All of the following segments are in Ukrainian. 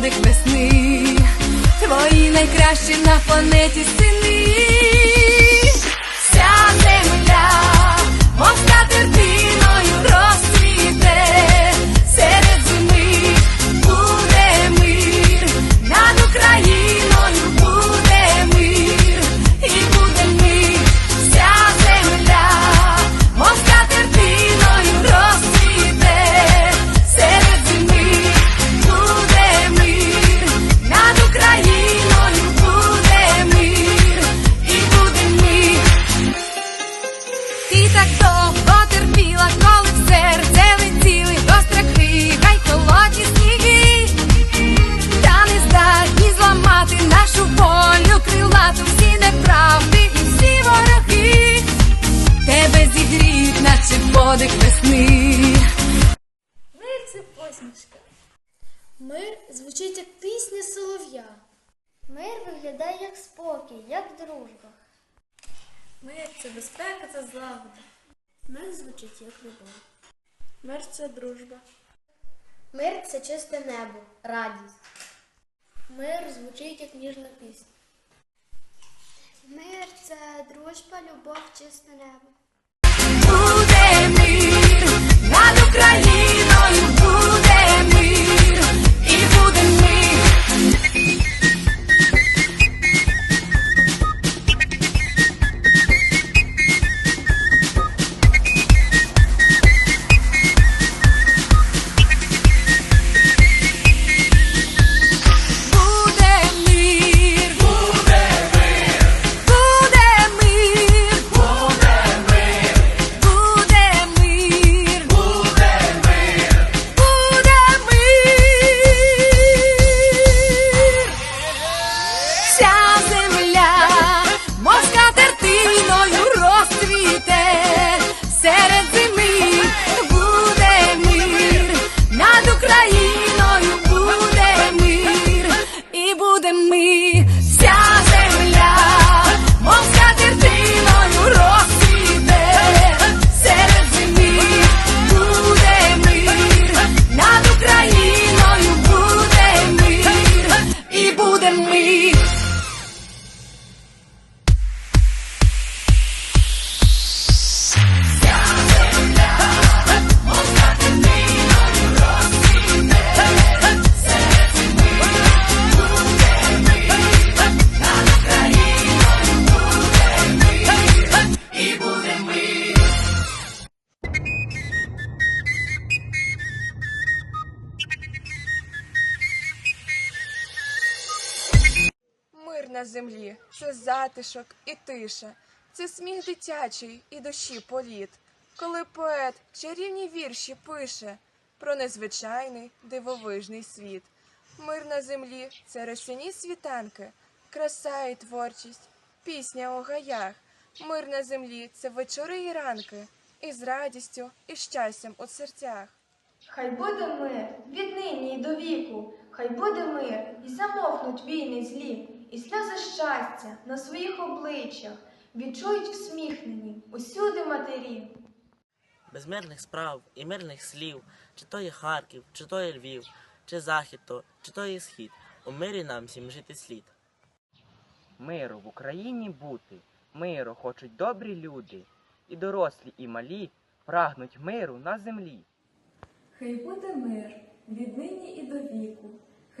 подих весни, твої найкращі на планеті сини. Вся земля, подих весни. Мир це посмішка. Мир звучить як пісня солов'я. Мир виглядає як спокій, як дружба. Мир це безпека та злагода. Мир звучить як любов. Мир це дружба. Мир це чисте небо, радість. Мир звучить як ніжна пісня. Мир це дружба, любов, чисте небо. Над на землі, це затишок і тиша, це сміх дитячий і душі політ, коли поет чарівні вірші пише про незвичайний дивовижний світ. Мир на землі це росяні світанки, краса і творчість, пісня у гаях. Мир на землі це вечори і ранки, із радістю і щастям у серцях. Хай буде мир віднині й до віку, хай буде мир, і замовкнуть війни злі, і сльози щастя на своїх обличчях відчують всміхнені усюди матері. без мирних справ і мирних слів, чи то є Харків, чи то є Львів, чи захід то, чи то є схід, у мирі нам всім жити слід. Миру в Україні бути, миру хочуть добрі люди, і дорослі, і малі прагнуть миру на землі. Хай буде мир віднині і до віку,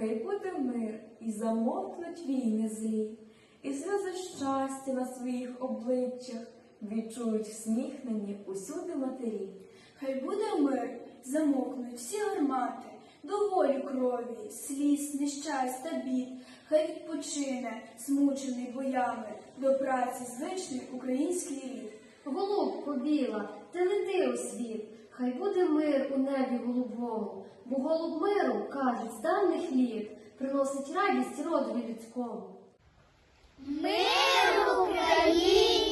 хай буде мир, і замовкнуть війни злі, і сльози щастя на своїх обличчях відчують всміхнені усюди матері. Хай буде мир, замокнуть всі гармати, до волі крові, сліз, нещастя, бід. Хай відпочине, змучений боями, до праці звичний український рід. Голубко біла, ти лети у світ, Хай буде мир у небі голубому, бо голуб миру, кажуть, з давніх літ, приносить радість родові людському. Мир Україні!